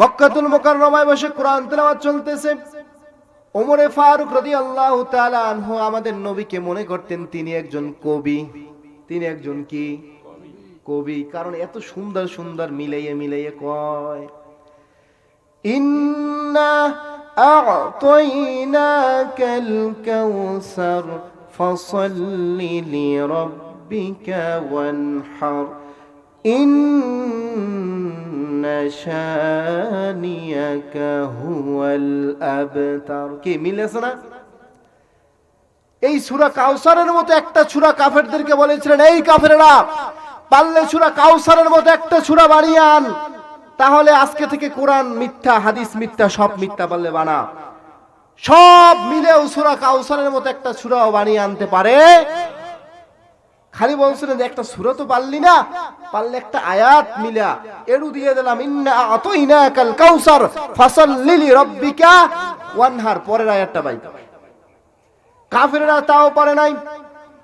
মক্কাতুল মোকাররমায় বসে কোরআন তেলাওয়াত চলতেছে। ওমরে ফারুক রাদিয়াল্লাহু তাআলা আনহু আমাদের নবীকে মনে করতেন তিনি একজন কবি। তিনি একজন কি? কবি। কারণ এত সুন্দর সুন্দর মিলাইয়ে মিলাইয়ে কয়, ইন্না আ'তাইনাকাল কাউসার ফসল্লি লিরাব্বিকা ওয়ানহার, ইন্না এই সুরা কাউসারের মতো একটা কাফেরদেরকে বলেছিলেন, এই কাউসারের মতো একটা আন। তাহলে আজকে থেকে কোরআন মিথ্যা, হাদিস মিথ্যা, সব মিথ্যা পারলে বানা। সব মিলেও সুরা কাউসারের মতো একটা সুরাও বানিয়ে আনতে পারে। খালি বলছিলেন যে একটা সুরা তো পারলি না, পারলে একটা আয়াত মিলা। এরু দিয়ে দিলাম, ইন্না আতাইনা কাল কাউসার, ফাসাল্লি লিরাব্বিকা ওয়ানহার। পরের আয়াতটা বাই কাফেররা তাও পারে নাই।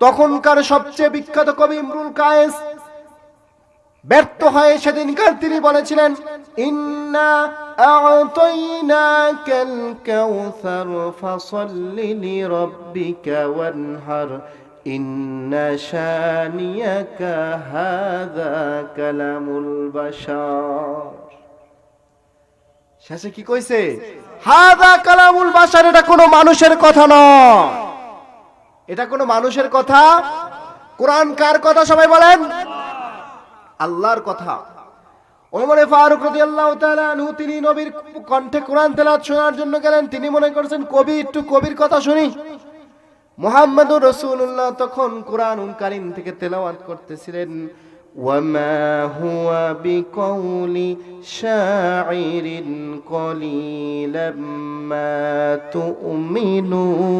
তখনকার সবচেয়ে বিখ্যাত কবি ইমরুল কায়েস ব্যর্থ হয়ে সেদিনকার তিনি বলেছিলেন, ইন্না আ'তাইনাকাল কাউসার, ফাসাল্লি লিরাব্বিকা ওয়ানহার। ইন্না শানিয়াকা হাযা কালামুল বাশার। শেষে কি কইছে? হাদা কালামুল বাশার, এটা কোনো মানুষের কথা নয়। এটা কোনো মানুষের কথা? কোরআন কার কথা সবাই বলেন? আল্লাহর কথা। ওমরে ফারুক রাদিয়াল্লাহু তাআলা আনহু, তিনি নবীর কণ্ঠে কোরআন তেলাওয়াত শোনার জন্য গেলেন। তিনি মনে করছেন কবি, একটু কবির কথা শুনি। মুহাম্মদুর রাসূলুল্লাহ তখন কোরআনুল কারীম থেকে তেলাওয়াত করতেছিলেন وما هو بقول شاعر قليلا ما تؤمنون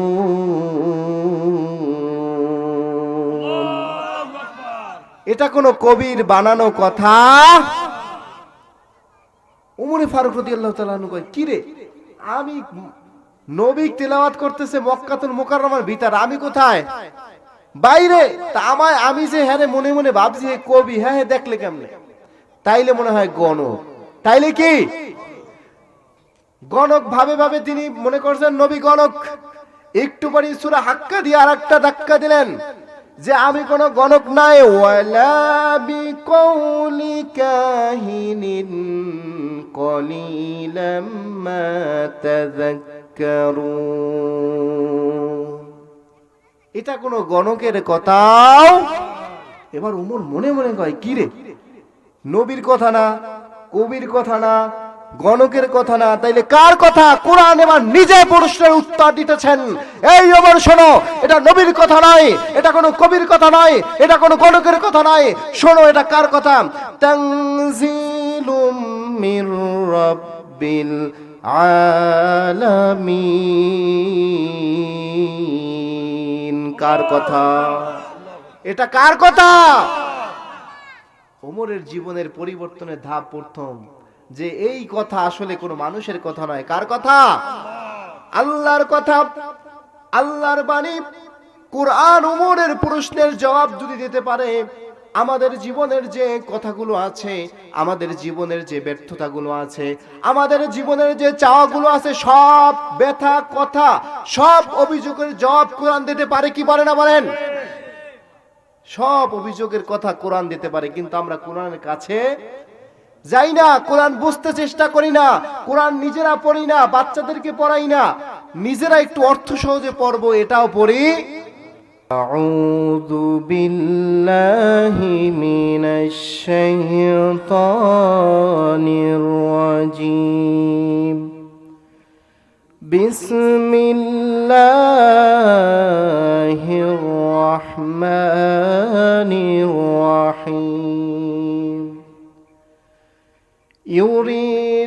এটা কোনো কবির বানানো কথা উমরে ফারুক রাদিয়াল্লাহু তাআলা আনহু কয় কি রে আমি নবী তেলাওয়াত করতেছে মক্কাতুল মুকাররমার ভিতর। আমি কোথায়? বাইরে। তা আমায়, আমি যে হ্যাঁ মনে মনে ভাবছি হে কবি হ্যাঁ হ্যাঁ দেখলে কেমনে? তাইলে মনে হয় গণক। তাইলে কি? গণক ভাবে ভাবে তিনি মনে করছেন, নবী গণক। একটু পরে সুরা হাক্কা দিয়ে আর একটা ধাক্কা দিলেন যে আমি কোন গণক নাই। ওয়ালা বিকৌলি কাহিনিন কলিলাম এটা কোনো গণকের কথাও? এবার উমর মনে মনে কয়, কি রে? নবীর কথা না, কবির কথা না, গণকের কথা না, তাইলে কার কথা? কোরআন এবার নিজে প্রশ্নের উত্তর দিতেছেন। এই ওমর শোনো, এটা নবীর কথা নয়, এটা কোনো কবির কথা নয়, এটা কোনো গণকের কথা নয়। শোনো, এটা কার কথা? তানজিলুম মির রাব্বিল আলামিন। কার কথা? এটা কার কথা? ওমরের জীবনের পরিবর্তনের ধাপ প্রথম। যে এই কথা আসলে কোনো মানুষের কথা নয়। কার কথা? আল্লাহর কথা। আল্লাহর বাণী। কোরআন উমরের প্রশ্নের জবাব যদি দিতে পারে আমাদের জীবনের যে কথাগুলো আছে, আমাদের জীবনের যে ব্যর্থতাগুলো আছে, আমাদের জীবনের যে চাওয়াগুলো আছে, সব ব্যথা, কথা, সব অভিযোগের জবাব কোরআন দিতে পারে কি পারে না বলেন? সব অভিযোগের কথা কোরআন দিতে পারে, কিন্তু আমরা কোরআনের কাছে যাই না, কোরআন বুঝতে চেষ্টা করি না, কোরআন নিজেরা পড়ি না, বাচ্চাদেরকে পড়াই না, নিজেরা একটু অর্থ সহজে পড়ব, এটাও পড়ি أعوذ بالله من الشيطان الرجيم. بسم الله الرحمن الرحيم.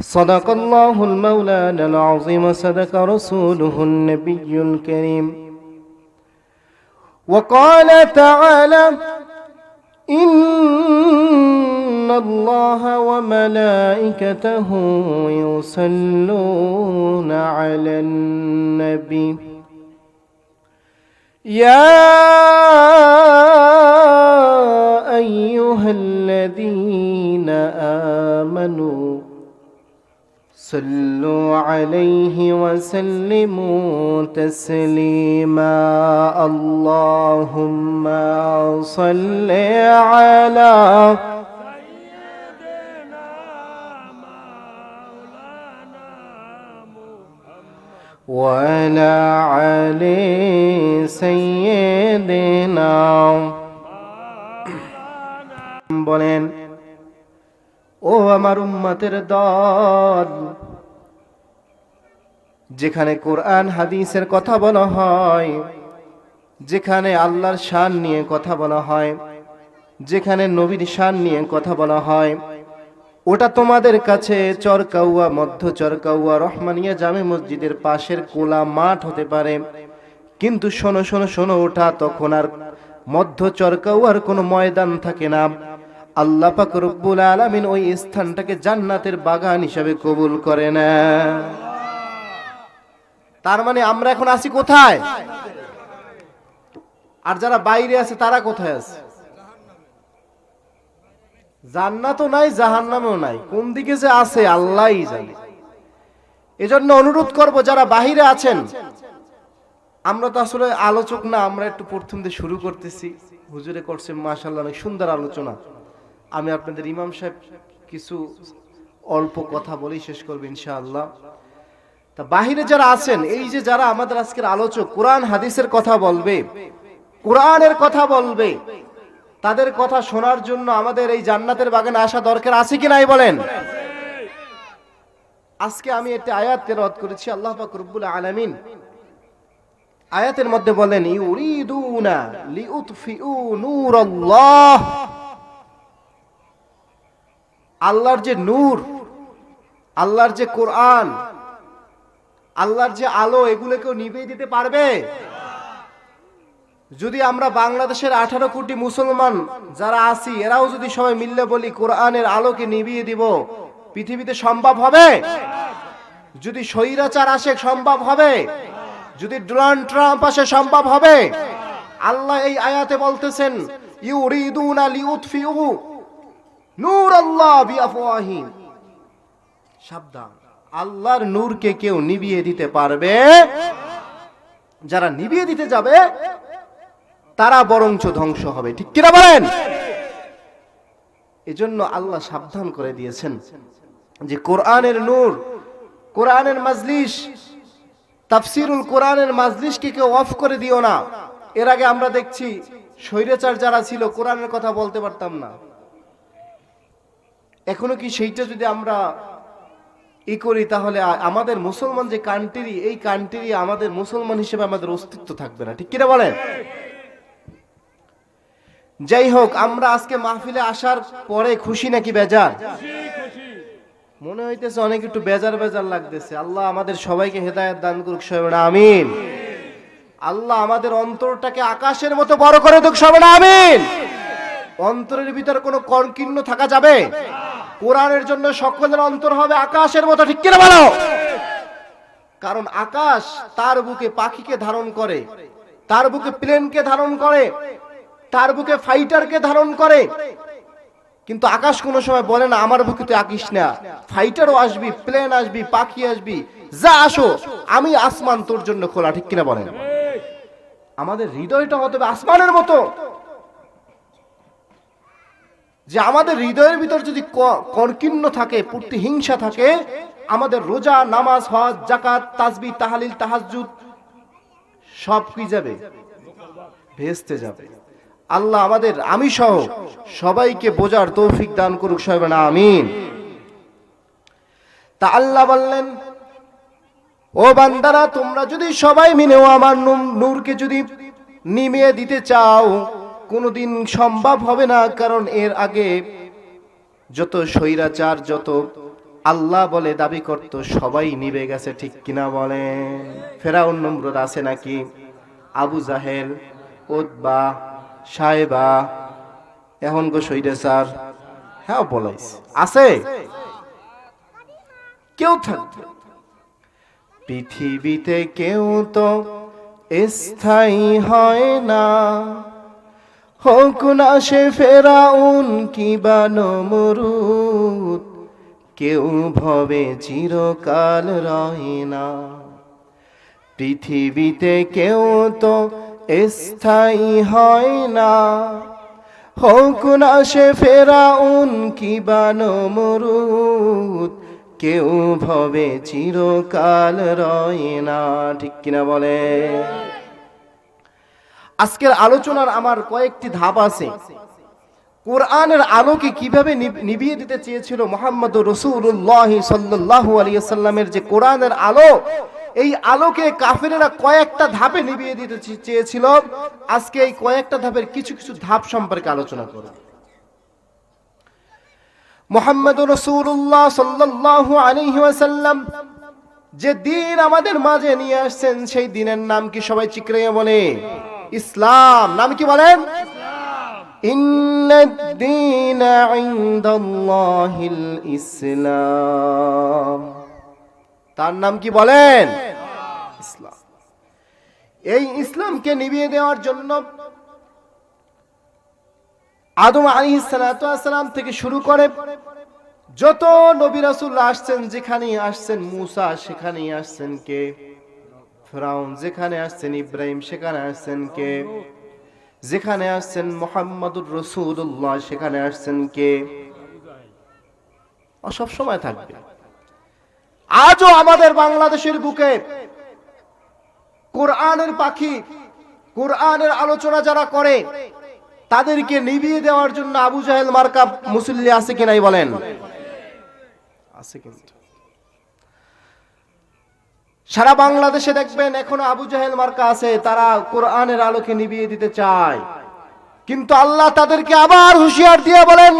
صدق الله المولانا العظيم صدق رسوله النبي الكريم. وقال تعالى إن الله وملائكته يصلون على النبي. يا أيها الذين آمنوا صلوا عليه وسلموا تسليما اللهم صل على وعلى علي سيدنا বলেন ও আমার উম্মতের দল যেখানে কোরআন হাদিসের কথা বলা হয়, যেখানে আল্লাহর শান নিয়ে কথা বলা হয়, যেখানে নবীর শান নিয়ে কথা বলা হয়, ওটা তোমাদের কাছে চরকাউয়া, মধ্য চরকাউয়া, রহমানিয়া জামে মসজিদের পাশের কোলা মাঠ হতে পারে। কিন্তু শোনো শোনো শোনো, ওটা তখন আর মধ্য চরকাউয়ার কোনো ময়দান থাকে না। আল্লাহ পাক রব্বুল আলামিন ওই স্থানটাকে জান্নাতের বাগান হিসাবে কবুল করে না তার মানে আমরা এখন আছি কোথায়? আর যারা বাইরে আছে, তারা কোথায় আছে? জান্নাতও নাই, জাহান্নামেও নাই। কোন দিকে যে আছে, আল্লাহই জানে। এজন্য অনুরোধ করব, যারা বাহিরে আছেন, আমরা তো আসলে আলোচক না, আমরা একটু প্রথম দিয়ে শুরু করতেছি। হুজুরে করছে মাশাল্লাহ অনেক সুন্দর আলোচনা। আমি আপনাদের ইমাম সাহেব কিছু অল্প কথা বলেই শেষ করব, ইনশাআল্লাহ। তা বাহিরে যারা আছেন, এই যে যারা আমাদের আজকের আলোচক, কোরআন, হাদিসের কথা বলবে, কোরআনের কথা বলবে, তাদের কথা শোনার জন্য আমাদের এই জান্নাতের বাগানে আসা দরকার আছে কি নাই বলেন? আজকে আমি একটি আয়াত তেরত করেছি, আল্লাহ পাক রব্বুল আলামিন আয়াতের মধ্যে বলেন, ইউরিদুনা লিউতফিউ নূরাল্লাহ। আল্লাহর যে নূর, আল্লাহর যে কোরআন আল্লাহর যে আলো, এগুলো কেউ নিভিয়ে দিতে পারবে? যদি আমরা বাংলাদেশের আঠারো কোটি মুসলমান যারা আছি, এরাও যদি সবাই মিললে বলি কোরআনের আলোকে নিভিয়ে দিব, পৃথিবীতে সম্ভব হবে? যদি স্বৈরাচার আসে, সম্ভব হবে? যদি ডোনাল্ড ট্রাম্প আসে, সম্ভব হবে? আল্লাহ এই আয়াতে বলতেছেন সাবধান। আল্লাহর নূরকে কেউ নিভিয়ে দিতে পারবে? যারা নিভিয়ে দিতে যাবে, তারা বরঞ্চ ধ্বংস হবে। ঠিক কিনা বলেন? এজন্য আল্লাহ সাবধান করে দিয়েছেন যে কোরআনের নূর, কোরআনের মাজলিস, তাফসিরুল কোরআনের মাজলিসকে কেউ অফ করে দিও না। এর আগে আমরা দেখছি, স্বৈরাচার যারা ছিল, কোরআনের কথা বলতে পারতাম না। এখনও কি সেইটা যদি আমরা ই করি তাহলে আমাদের মুসলমান যে কান্ট্রি এই কান্ট্রি আমাদের মুসলমান হিসেবে আমাদের অস্তিত্ব থাকবে না। ঠিক কিনা বলেন? যাই হোক, আমরা আজকে মাহফিলে আসার পরে খুশি নাকি বেজার? মনে হইতেছে অনেক একটু বেজার বেজার লাগতেছে। আল্লাহ আমাদের সবাইকে হেদায়েত দান করুক, সবাই আমিন। আল্লাহ আমাদের অন্তরটাকে আকাশের মতো বড় করে দুক সবাই আমিন। অন্তরের ভিতর কোনো কর্কীর্ণ থাকা যাবে? কোরআনের জন্য সকলের অন্তর হবে আকাশের মতো, ঠিক কিনা বলো? কারণ আকাশ তার বুকে পাখিকে ধারণ করে, তার বুকে প্লেনকে ধারণ করে, তার বুকে ফাইটারকে ধারণ করে। কিন্তু আকাশ কোনো সময় বলে না, আমার বুকে তুই আঁকিস না। ফাইটারও আসবি, প্লেন আসবি, পাখি আসবি। যা আসো, আমি আসমান তোর জন্য খোলা, ঠিক কিনা বলেন? আমাদের হৃদয়টা হতে হবে আসমানের মতো। যে আমাদের হৃদয়ের ভিতর যদি কর্কীর্ণ থাকে পূর্তি হিংসা থাকে, আমাদের রোজা, নামাজ, হজ জাকাত তাসবি তাহালিল, তাহাজ্জুদ, সব কি যাবে? ভেস্তে যাবে। আল্লাহ আমাদের আমি সহ সবাইকে বোঝার তৌফিক দান করুক, সবাই না আমিন। তা আল্লাহ বললেন, ও বান্দারা, তোমরা যদি সবাই মিলেও আমার নূর- নূরকে যদি নিমিয়ে দিতে চাও কোনোদিন সম্ভব হবে না, কারণ এর আগে যত স্বৈরাচার, যত আল্লাহ বলে দাবি করত, সবাই নিবে গেছে, ঠিক কিনা বলে ফেরাউন নম্রদ আছে নাকি? আবু জাহেল ওদবা সাহেবা এখন গো স্বৈরাচার। হ্যাঁ বলাইস আছে? কেউ থাকবে। পৃথিবীতে কেউ তো স্থায়ী হয় না। হোক না সে ফেরাউন কি বানমরুদ কেউ ভবে চিরকাল রহে না। পৃথিবীতে কেউ তো স্থায়ী হয় না। হোক না সে ফেরাউন কি বানমরুদ কেউ ভবে চিরকাল রয়ে না। ঠিক কিনা বলে আজকের আলোচনার আমার কয়েকটি ধাপ আছে। কোরআনের আলোকে কীভাবে নিভিয়ে দিতে চেয়েছিল মোহাম্মদ রসুল্লাহ সাল্লাহু আলিয়াল্লামের যে কোরআনের আলো, এই আলোকে কাফেরেরা কয়েকটা ধাপে নিভিয়ে দিতে চেয়েছিল। আজকে এই কয়েকটা ধাপের কিছু কিছু ধাপ সম্পর্কে আলোচনা করব। মোহাম্মদ রসুল্লাহ সাল্লাহু আলাইহি ওয়াসাল্লাম যে দিন আমাদের মাঝে নিয়ে আসছেন, সেই দিনের নাম কি সবাই চিকরাইয়া বলে? ইসলাম নাম কি বলেন إن الدين عند الله الإسلام তার নাম কি বলেন ইসলাম এই ইসলামকে নিভিয়ে দেওয়ার জন্য আদম আলী সালাম থেকে শুরু করে যত নবী রাসূল আসছেন যেখানে আসছেন মুসা সেখানে আসছেন কে ফেরাউন যেখানে আসছেন, ইব্রাহিম সেখানে আসছেন কে? যেখানে আসছেন মোহাম্মদুর রসুল্লাহ সেখানে আসছেন কে? সব সময় থাকবে। আজও আমাদের বাংলাদেশের বুকে কোরআনের পাখি, কোরআনের আলোচনা যারা করে, তাদেরকে নিভিয়ে দেওয়ার জন্য আবু জাহেল মার্কা মুসল্লি আছে কিনাই বলেন? আছে কিন্তু। সারা বাংলাদেশে দেখবেন এখনও আবু জাহেল মার্কা আছে, তারা কোরআনের আলোকে নিভিয়ে দিতে চায়। কিন্তু আল্লাহ তাদেরকে আবার হুঁশিয়ার দিয়ে বলেন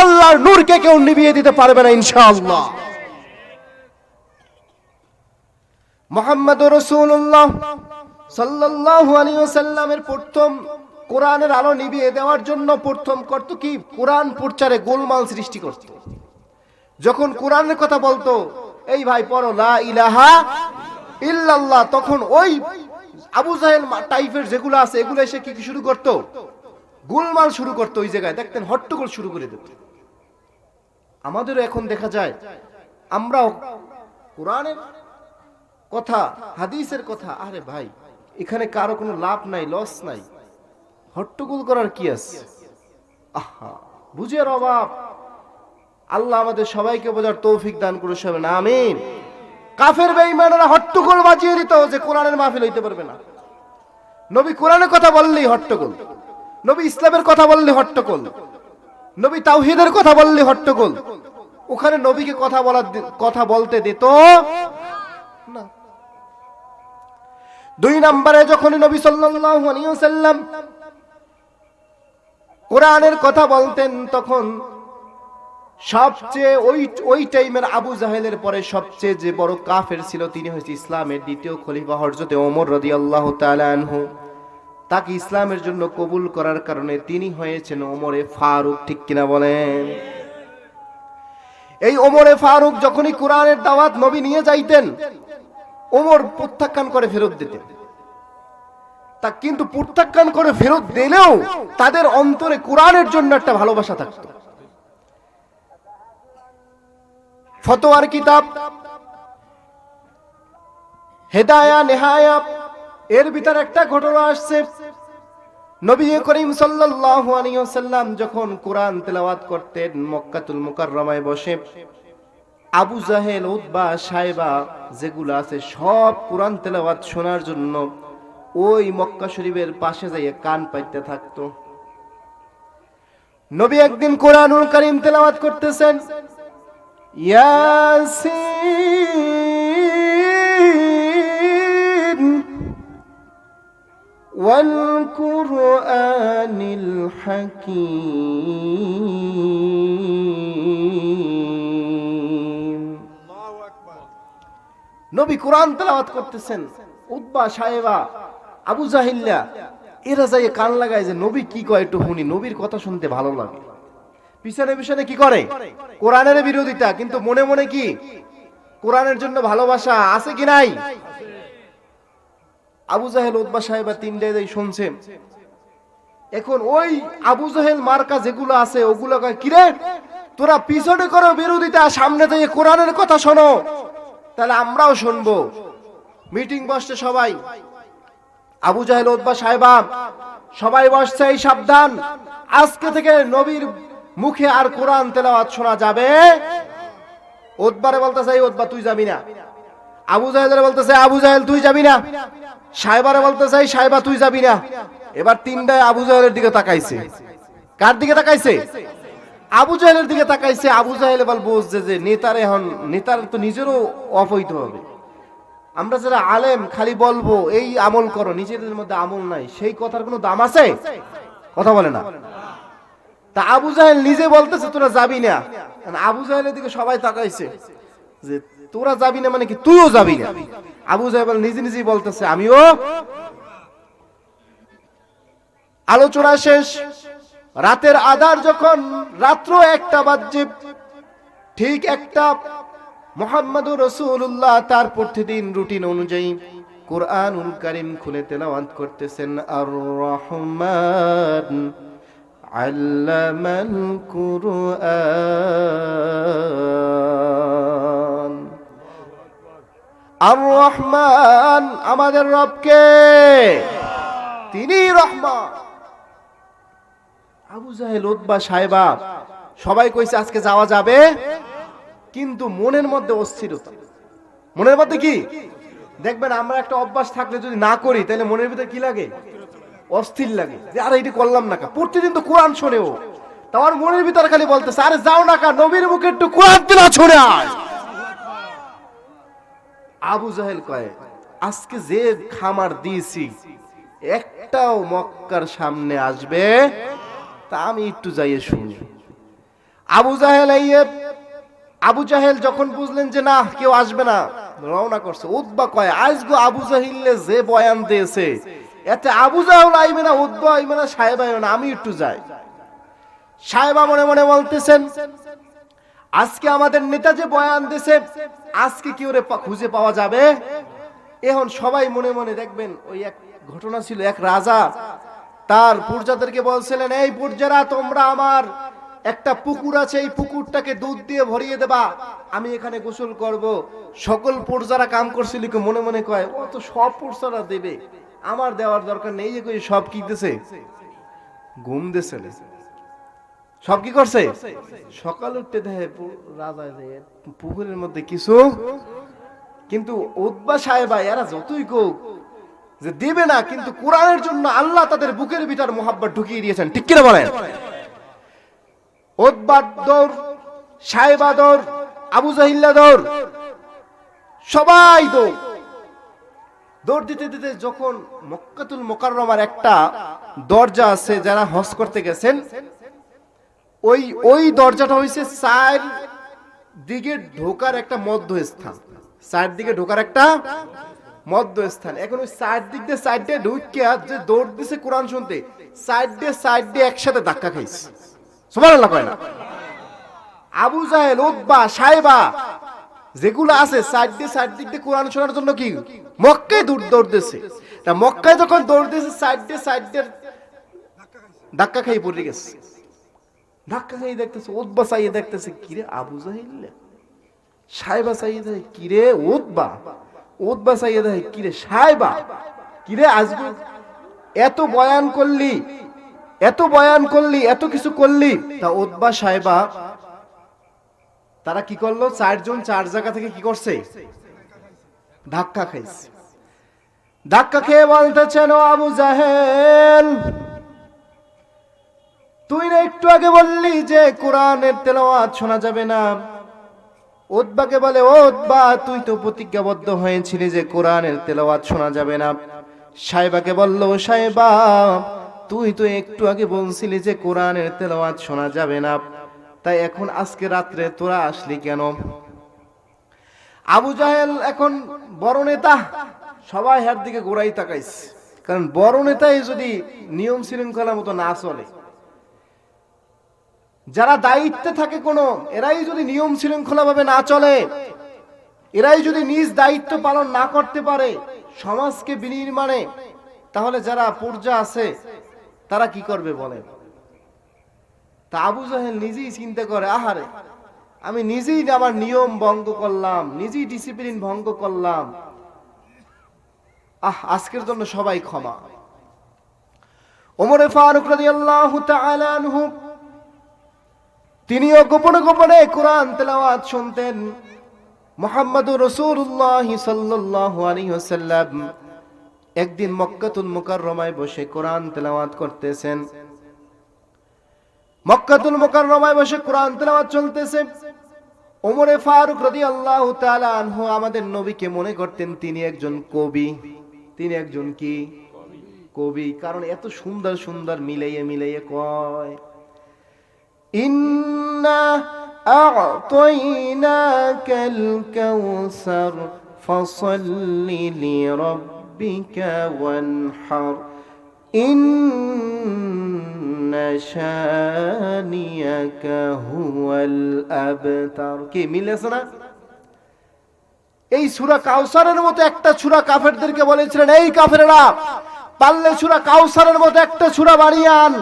আল্লাহর নূরকে কেউ নিভিয়ে দিতে পারবে না, ইনশাআল্লাহ। মোহাম্মদ রসুল্লাহ সাল্লাল্লাহু আলাইহি ওয়াসাল্লামের প্রথম কোরআনের আলো নিভিয়ে দেওয়ার জন্য প্রথম করত কি? কোরআন প্রচারে গোলমাল সৃষ্টি করত। যখন কোরআনের কথা বলতো, এই ভাই পড়ো, লা ইলাহা ইল্লাল্লাহ, তখন ওই আবু জাহেল টাইপের যেগুলো আছে, এগুলো এসে কি শুরু করতো? গোলমাল শুরু করতো ওই জায়গায়। দেখতেন হট্টগোল শুরু করে দিত। আমাদেরও এখন দেখা যায়, আমরাও কোরআনের কথা, হাদিসের কথা, আরে ভাই, এখানে কারও কোনো লাভ নাই, লস নাই। হট্টগোল করার কি আছে? আহা বুঝের অভাব আল্লাহ আমাদের সবাইকে বোঝার তৌফিক দান করে সবাই না আমিন। কাফের বেঈমানেরা হট্টগোল বাজিয়ে দিত যে কোরআনের মাহফিল হইতে পারবে না। নবী কোরআনের কথা বললেই হট্টগোল নবী ইসলামের কথা বললে হট্টগোল নবী তাওহীদের কথা বললে হট্টগোল ওখানে নবীকে কথা বলার কথা বলতে দিত না। দুই নম্বরে যখন নবী সাল্লাল্লাহু আলাইহি ওয়াসাল্লাম কোরআনের কথা বলতেন, তখন সবচেয়ে ওই ওই টাইমের আবু জাহেলের পরে সবচেয়ে যে বড় কাফের ছিল, তিনি হয়েছে ইসলামের দ্বিতীয় খলিফা হরজতে ওমর রাদিয়াল্লাহু তাআলা আনহু। তাকে ইসলামের জন্য কবুল করার কারণে তিনি হয়েছেন ওমরে ফারুক, ঠিক কিনা বলেন? এই ওমরে ফারুক যখনই কোরআনের দাওয়াত নবী নিয়ে যাইতেন, ওমর প্রত্যাখ্যান করে ফেরত দিতেন। তা কিন্তু প্রত্যাখ্যান করে ফেরত দিলেও তাদের অন্তরে কোরআনের জন্য একটা ভালোবাসা থাকতো। ফতোয়ার কিতাব, হেদায়া, নেহায়া, এর ভিতর একটা ঘটনা আসছে। নবী করিম সাল্লাল্লাহু আলাইহি ওয়াসাল্লাম যখন তেলাওয়াত করতেন মক্কাতুল মুকাররমায় বসে, আবু জাহেল, উতবা যেগুলো আছে সব কোরআন তেলাওয়াত শোনার জন্য ওই মক্কা শরীফের পাশে যাইয়ে কান পাইতে থাকতো। নবী একদিন কোরআনুল করিম তেলাওয়াত করতেছেন। ياسين والقرآن الحكيم নবী কোরআন তেলাওয়াত করতেছেন। উদ্বা সাহেবা আবু জাহিল্লা এরা যাই কান লাগায় যে নবী কি কয় একটু শুনি নবীর কথা শুনতে ভালো লাগে। পিছনে পিছনে কি করে? কোরআনের বিরোধিতা, কিন্তু মনে মনে কি? কোরআনের জন্য ভালোবাসা আছে কি নাই? আবু জাহেল উদ্বা সাহেবা তিনটায় যাই শুনছে এখন ওই আবু জাহেল মার্কা যেগুলো আছে, ওগুলো কিরে, তোরা পিছনে করো বিরোধিতা, সামনে থেকে কোরআনের কথা শোনো। তাহলে আমরাও শুনব। মিটিং বসছে সবাই। আবু জাহেল ওদবা সাহেবা, সবাই বসছে, এই সাবধান। আজকে থেকে নবীর মুখে আর কোরআন তেলাওয়াত শোনা যাবে? ওদবারে বলতেছে, এই ওদবা তুই যাবি না। আবু জাহেলের বলতেছে, আবু জাহেল, তুই যাবি না। সাহেবারে বলতেছে, এই সাহেবা তুই যাবি না। এবার তিনটায় আবু জাহেলের দিকে তাকাইছে। কার দিকে তাকাইছে? আবু জাহেলের দিকে তাকাইছে। আবু জাহেল এবার বুঝছে যে নেতার এখন, নেতার তো নিজেরও হইতে হবে। আমরা যারা আলেম, খালি বলব, এই আমল করো। নিজেদের মধ্যে আমল নাই। সেই কথার কোনো দাম আছে? কথা বলে না। তা আবু জাহেল নিজে বলতেছে, তোরা যাবি না? আবু জাহেলের দিকে সবাই তাকাইছে, যে তোরা যাবি না মানে কি তুইও যাবি না? আবু জাহেল নিজে নিজেই বলতেছে, আমিও আলোচনা শেষ, রাতের আধার যখন রাত্র একটা বাজে ঠিক একটা মোহাম্মদ রসুল্লাহ তার প্রতিদিন রুটিন অনুযায়ী কোরআনুল কারিম খুলে তেলাওয়াত করতেছেন আর রহমান আল্লামাল কুরআন। আর রহমান আমাদের রবকে। তিনি রহমান। আবু জাহেল, উতবা সাহেবা, সবাই কইছে আজকে যাওয়া যাবে, কিন্তু মনের মধ্যে অস্থিরতা। মনের মধ্যে কি? দেখবেন আমরা একটা অভ্যাস থাকলে যদি না করি, তাহলে মনের ভিতরে কি লাগে? অস্থির লাগে। যে, আরে, এটি করলাম না প্রতিদিন তো কোরআন শোনেও তোমার মনের ভিতরে খালি বলতেছে, আরে, যাও না কা নবীর মুখে একটু কোরআন তিলা ছড়ে আয়। আবু জাহেল কয়, আজকে যে খামার দিয়েছি, একটাও মক্কার সামনে আসবে, তা আমি একটু যাইয়ে শুনি। আবু জাহেল আবু জাহেল যখন বুঝলেন যে, না, কেউ আসবে না, রওনা করছে। উদ্বা কয়, আজ গো আবু জাহিল্লে যে বয়ান দিয়েছে এতে আবু জাহেল আইবে না উদ্বা সাহেব আইবে না, আমি একটু যাই। সাহেবা মনে মনে বলতেছেন, আজকে আমাদের নেতা যে বয়ান দিয়েছে আজকে কি ওরে খুঁজে পাওয়া যাবে? এখন সবাই মনে মনে দেখবেন, ওই এক ঘটনা ছিল, এক রাজা, তার পূর্জাদেরকে বলছিলেন, এই পূর্জারা, তোমরা আমার একটা পুকুর আছে, এই পুকুরটাকে দুধ দিয়ে ভরিয়ে দেবা, আমি এখানে গোসল করব। সকল পূর্জারা কাম করছিল কি মনে মনে কয়, ও তো সব পূর্জারা দেবে। আমার দেওয়ার দরকার নেই যে কই সব কি দিছে? ঘুম দিছে সব কি করছে? সকাল উঠতে দেখে রাজা যে পুকুরের মধ্যে কিছু। কিন্তু উদ্বা সাহেবা এরা যতই কোক যে দেবে না, কিন্তু কোরআনের জন্য আল্লাহ তাদের বুকের ভিতর মোহাব্বত ঢুকিয়ে দিয়েছেন। ঠিক কিনা বলেন? উদ্বাদ দৌড়, সাহেবা আবু জাহিল্লা দৌড়, সবাই দৌড়। দৌড় দিতে দিতে যখন মক্কাতুল মোকাররমার একটা দরজা আছে যারা হজ করতে গেছেন, ওই ওই দরজাটা হয়েছে চার দিকে ঢোকার একটা মধ্য স্থান চার দিকে ঢোকার একটা মধ্য স্থান এখন ওই চার দিক দিয়ে সাইড ঢুকিয়া যে দৌড় দিছে কোরআন শুনতে সাইড দিয়ে সাইড দিয়ে একসাথে ধাক্কা খাইছে। সুবহানাল্লাহ কয় না? আবু জাহেল, উতবা সাহেবা যেগুলো আছে, সাইড দিয়ে সাইড দিক দিয়ে কোরআন শোনার জন্য কি? মক্কায় দৌড় দৌড় দিছে তা মক্কায় যখন দৌড় দিছে সাইড দিয়ে সাইড দিয়ে ধাক্কা খাই পড়ে গেছে। ধাক্কা খাই দেখতেছে, উতবা চাইয়ে দেখতেছে, কিরে আবু জাহিল সাহেবা চাইয়ে দেখে কিরে উতবা? উতবা চাইয়ে দেখে কিরে সাহেবা? কিরে আজকে এত বয়ান করলি? এত বয়ান করলি, এত কিছু করলি? তা উতবা সাহেবা তারা কি করল? চারজন চার জায়গা থেকে কি করছে? ধাক্কা খাইছে। ধাক্কা খেয়ে বলতেছেন, আবু জাহেল, তুই না একটু আগে বললি যে কোরআনের তেলাওয়াত শোনা যাবে না। ওতবাকে বলে ওতবা তুই তো প্রতিজ্ঞাবদ্ধ হয়েছিলি যে কোরআনের তেলাওয়াত শোনা যাবে না। সাহেবাকে বলল, সাহেবা, তুই তো একটু আগে বলছিলি যে কোরআনের তেলাওয়াত শোনা যাবে না। তাই এখন আজকে রাত্রে তোরা আসলি কেন? আবু জাহেল এখন বড় নেতা, সবাই হার দিকে গোড়াই তাকাইছে। কারণ বড় নেতাই যদি নিয়ম শৃঙ্খলা মতো না চলে, যারা দায়িত্বে থাকে কোনো, এরাই যদি নিয়ম শৃঙ্খলা ভাবে না চলে, এরাই যদি নিজ দায়িত্ব পালন না করতে পারে, সমাজকে বিনির্মাণে, তাহলে যারা পূর্জা আছে, তারা কি করবে বলেন? তা আবু জাহেল নিজেই চিন্তা করে, আহারে, আমি নিজেই আমার নিয়ম ভঙ্গ করলাম, নিজেই ডিসিপ্লিন ভঙ্গ করলাম। আহ, আজকের জন্য সবাই ক্ষমা। ওমরে ফারুক তিনিও গোপনে গোপনে কোরআন তেলাওয়াত শুনতেন। মোহাম্মদুর রসুল্লাহ সাল্লাল্লাহু আলাইহি ওয়াসাল্লাম একদিন মক্কাতুল মুকাররমায় বসে কোরআন তেলাওয়াত করতেছেন। মক্কাতুল মোকাররমায় বসে কোরআন তেলাওয়াত চলতেছে। ওমরে ফারুক রাদিয়াল্লাহু তাআলা আনহু আমাদের নবীকে মনে করতেন তিনি একজন কবি। তিনি একজন কি? কবি। কারণ এত সুন্দর সুন্দর মিলাইয়ে মিলাইয়ে কয়, ইন্না আ'তাইনাকাল কাউসার ফসল্লি লিরাব্বিকা ওয়ানহার। কে, মিল আছে না? এই সুরা কাউসারের মতো একটা ছুরা কাফেরদেরকে বলেছিলেন, এই কাফেরা পারলে সুরা কাউসারের মতো একটা সুরা বানিয়ে আন।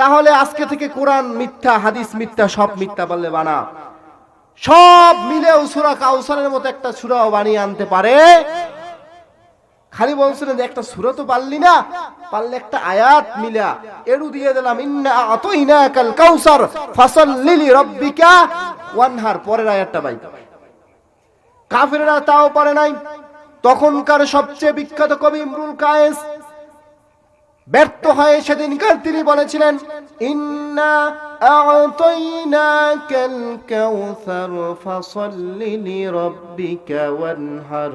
তাহলে আজকে থেকে কোরআন মিথ্যা, হাদিস মিথ্যা, সব মিথ্যা বললে বানা। সব মিলেও সুরা কাউসারের মতো একটা সুরাও বানিয়ে আনতে পারে। খালি বলছিলেন যে একটা সুরা তো পারলি না, পারলে একটা আয়াত মিলা। এরু দিয়ে দিলাম, ইন্না আতাইনা কাল কাউসার, ফাসাল্লি লিরাব্বিকা ওয়ানহার। পরের আয়াতটা পাই। কাফেররা তাও পারে নাই। তখনকার সবচেয়ে বিখ্যাত কবি ইমরুল কায়েস ব্যর্থ হয়ে সেদিনকার তিনি বলেছিলেন, ইন্না আ'তাইনাকাল কাউসার, ফাসাল্লি লিরাব্বিকা ওয়ানহার।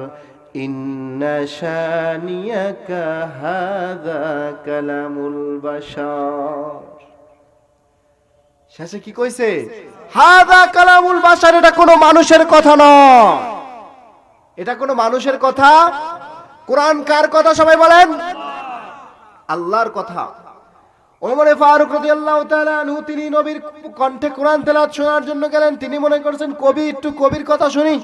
কালামুল বাশার। শেষে কি কইছে? হাদা কালামুল বাশার, এটা কোনো মানুষের কথা নয়। এটা কোনো মানুষের কথা? কোরআন কার কথা সবাই বলেন? আল্লাহর কথা। ওমরে ফারুক রাদিয়াল্লাহু তাআলা আনহু, তিনি নবীর কণ্ঠে কোরআন তেলাওয়াত শোনার জন্য গেলেন। তিনি মনে করছেন, কবি, একটু কবির কথা শুনি।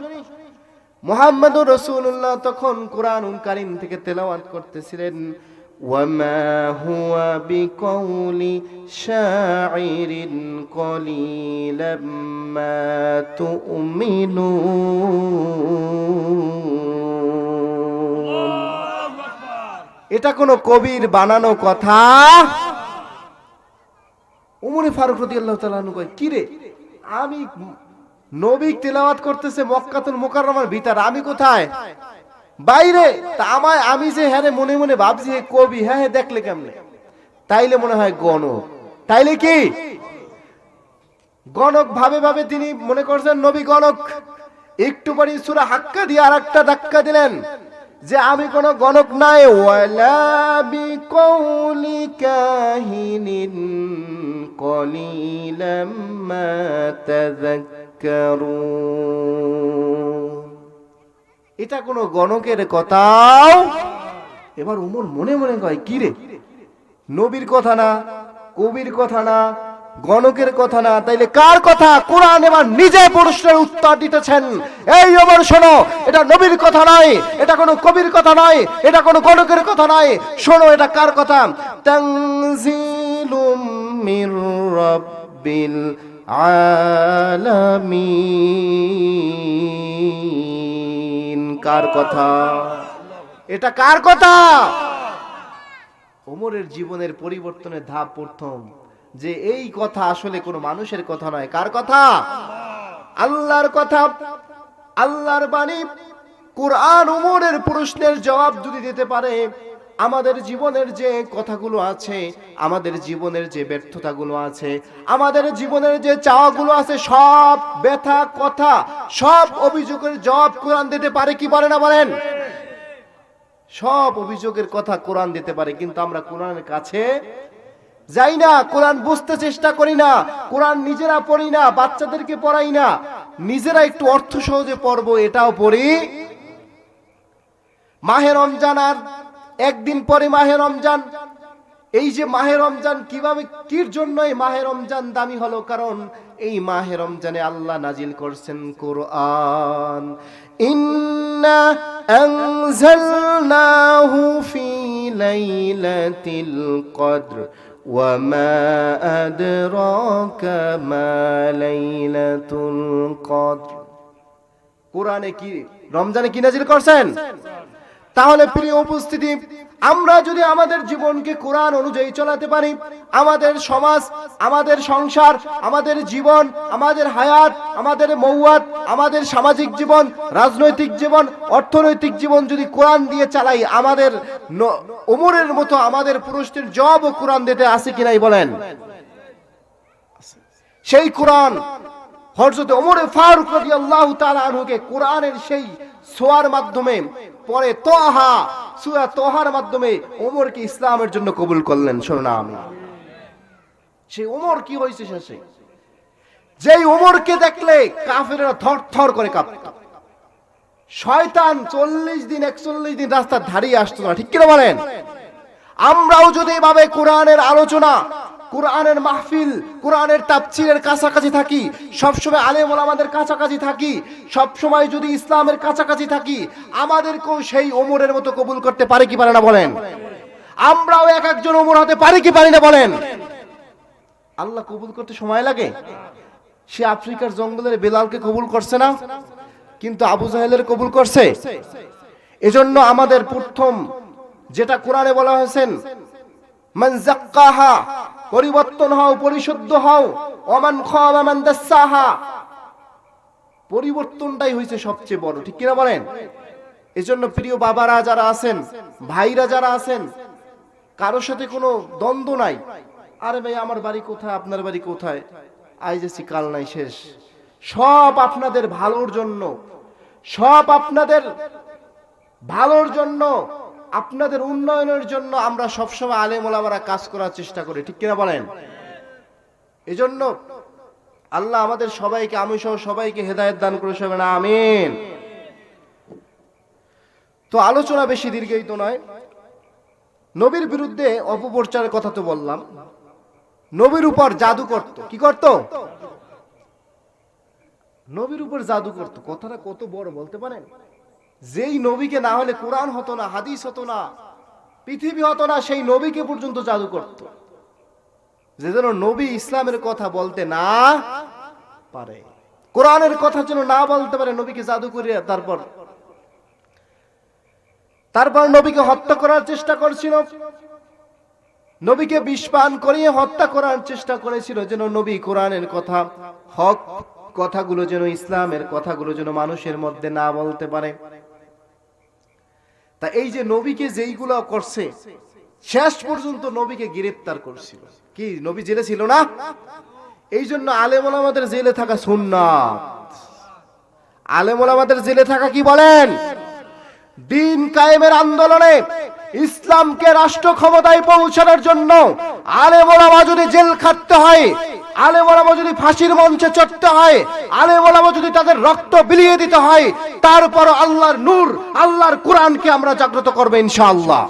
মুহাম্মদুর রাসূলুল্লাহ তখন কোরআনুল কারীম থেকে তেলাওয়াত করতেছিলেন وما هو بقول شاعر قليلا ما تؤمنون এটা কোনো কবির বানানো কথা উমরে ফারুক রদি আল্লাহ তালু কয় কিরে আমি নবী তেলাওয়াত করতেছে মক্কাতুল মোকাররমার ভিতর। আমি কোথায়? বাইরে। তা আমায়, আমি যে হ্যাঁ মনে মনে ভাবছি হে কবি হ্যাঁ হ্যাঁ দেখলে কেমনে? তাইলে মনে হয় গণক। তাইলে কি? গণক ভাবে ভাবে তিনি মনে করছেন, নবী গণক। একটু পরে সুরা হাক্কা দিয়ে আর একটা ধাক্কা দিলেন, যে আমি কোন গণক নাই। ওয়ালা বিকৌলি কাহিনিন কলিলাম মা তাযাক্কারুন এটা কোনো গণকের কথাও এবার উমর মনে মনে কয়, কি রে? নবীর কথা না, কবির কথা না, গণকের কথা না? তাইলে কার কথা? কোরআন এবার নিজে প্রশ্নের উত্তর দিতেছেন। এই ওমর শোনো, এটা নবীর কথা নয়, এটা কোনো কবির কথা নয়, এটা কোনো গণকের কথা নয়। শোনো, এটা কার কথা? তানজিলুম মির রাব্বিল আলামিন। কার কথা? এটা কার কথা? ওমরের জীবনের পরিবর্তনের ধাপ প্রথম। যে এই কথা আসলে কোনো মানুষের কথা নয়। কার কথা? আল্লাহর কথা। আল্লাহর বাণী। কোরআন উমরের প্রশ্নের জবাব যদি দিতে পারে আমাদের জীবনের যে কথাগুলো আছে, আমাদের জীবনের যে ব্যর্থতাগুলো আছে, আমাদের জীবনের যে চাওয়াগুলো আছে, সব ব্যথা, কথা, সব অভিযোগের জবাব কোরআন দিতে পারে কি পারে না বলেন? সব অভিযোগের কথা কোরআন দিতে পারে, কিন্তু আমরা কোরআনের কাছে যাই না, কোরআন বুঝতে চেষ্টা করি না, কোরআন নিজেরা পড়ি না, বাচ্চাদেরকে পড়াই না, নিজেরা একটু অর্থ সহজে পড়ব, এটাও পড়ি। মাহের রমজান আর একদিন পরে মাহে রমজান এই যে মাহে রমজান কিভাবে কির জন্য এই মাহে রমজান দামি হলো কারণ এই মাহে রমজানে আল্লাহ নাজিল করছেন কোরআন ইন্না আনজালনাহু ফি লাইলাতিল কদর وما أدراك ما ليلة القدر কোরআনে কি রমজানে কি নাজিল করছেন তাহলে প্রিয় উপস্থিতি, আমরা যদি আমাদের জীবনকে কোরআন অনুযায়ী চালাতে পারি, আমাদের সমাজ, আমাদের সংসার, আমাদের জীবন, আমাদের হায়াত, আমাদের মৌয়াত, আমাদের সামাজিক জীবন, রাজনৈতিক জীবন, অর্থনৈতিক জীবন যদি কোরআন দিয়ে চালাই, আমাদের ওমরের মতো আমাদের পুরুষদের জব ও কোরআন দিতে আছে কিনাই বলেন? সেই কোরআন, হযরত ওমরে ফারুক রাদিয়াল্লাহু তাআলা আনহুকে কোরআনের সেই সোয়ার মাধ্যমে পরে তোহা, সূরা তোহার মাধ্যমে ওমরকে ইসলামের জন্য কবুল করলেন, শোনা আমি। সেই ওমর কি হয়েছে শেষে? যেই ওমরকে দেখলে কাফেররা থর থর করে কাঁপত। শয়তান চল্লিশ দিন, একচল্লিশ দিন রাস্তার ধারিয়ে আসতো না, ঠিক কিনা বলেন? আমরাও যদি এভাবে কোরআনের আলোচনা কোরআনের মাহফিল, কোরআনের তাফসীরের কাছাকাছি থাকি, সবসময় আলেম আমাদের কাছাকাছি থাকি, সবসময় যদি ইসলামের কাছাকাছি থাকি, আমাদেরকেও সেই ওমরের মতো কবুল করতে পারে কি পারে না বলেন? আমরাও এক একজন ওমর হতে পারি কি পারি না বলেন? আল্লাহ কবুল করতে সময় লাগে। সে আফ্রিকার জঙ্গলের বেলালকে কবুল করছে না, কিন্তু আবু জাহেলের কবুল করছে। এজন্য আমাদের প্রথম যেটা কোরআনে বলা হয়েছেন মান পরিবর্তন হও, পরিশুদ্ধ হও। অমান মান দাসাহা। পরিবর্তনটাই হয়েছে সবচেয়ে বড়, ঠিক কিনা বলেন? এজন্য প্রিয় বাবারা যারা আছেন, ভাইরা যারা আছেন, কারোর সাথে কোনো দ্বন্দ্ব নাই। আরে ভাই, আমার বাড়ি কোথায়, আপনার বাড়ি কোথায়? এসি কাল নাই শেষ। সব আপনাদের ভালোর জন্য, সব আপনাদের ভালোর জন্য আপনাদের উন্নয়নের জন্য আমরা সবসময় আলেম ওলামারা কাজ করার চেষ্টা করি, ঠিক কিনা বলেন? এজন্য আল্লাহ আমাদের সবাইকে, আমি সহ সবাইকে হেদায়েত দান করে সবাই না আমিন। তো আলোচনা বেশি দীর্ঘায়িত নয়। নবীর বিরুদ্ধে অপপ্রচারের কথা তো বললাম। নবীর উপর জাদু করত। কি করত? নবীর উপর জাদু করত। কথাটা কত বড়, বলতে পারেন? যেই নবীকে না হলে কোরআন হতো না, হাদিস হতো না, পৃথিবী হতো না, সেই নবীকে পর্যন্ত জাদু করত। যে যেন নবী ইসলামের কথা বলতে না পারে। কোরআনের কথা যেন না বলতে পারে, নবীকে জাদু করে তারপর। তারপর নবীকে হত্যা করার চেষ্টা করছিল। নবীকে বিষপান করিয়ে হত্যা করার চেষ্টা করেছিল যেন নবী কোরআনের কথা, হক কথাগুলো যেন ইসলামের কথাগুলো যেন মানুষের মধ্যে না বলতে পারে। তা এই যে নবীকে যেইগুলো করছে, শেষ পর্যন্ত নবীকে গ্রেফতার করছিল। কি, নবী জেলে ছিল না? এই জন্য আলেমল আমাদের জেলে থাকা সুন্নাত। আলেমল আমাদের জেলে থাকা কি বলেন? দিন কায়েমের আন্দোলনে ইসলামকে রাষ্ট্র ক্ষমতায় পৌঁছানোর জন্য আলেমোলামা যদি জেল খাটতে হয় আলেমোলামা যদি ফাঁসির মঞ্চে চড়তে হয়, আলে বলাবো যদি তাদের রক্ত বিলিয়ে দিতে হয় তারপর আল্লাহর নূর, আল্লাহর কোরআনকে আমরা জাগ্রত করব ইনশাআল্লাহ।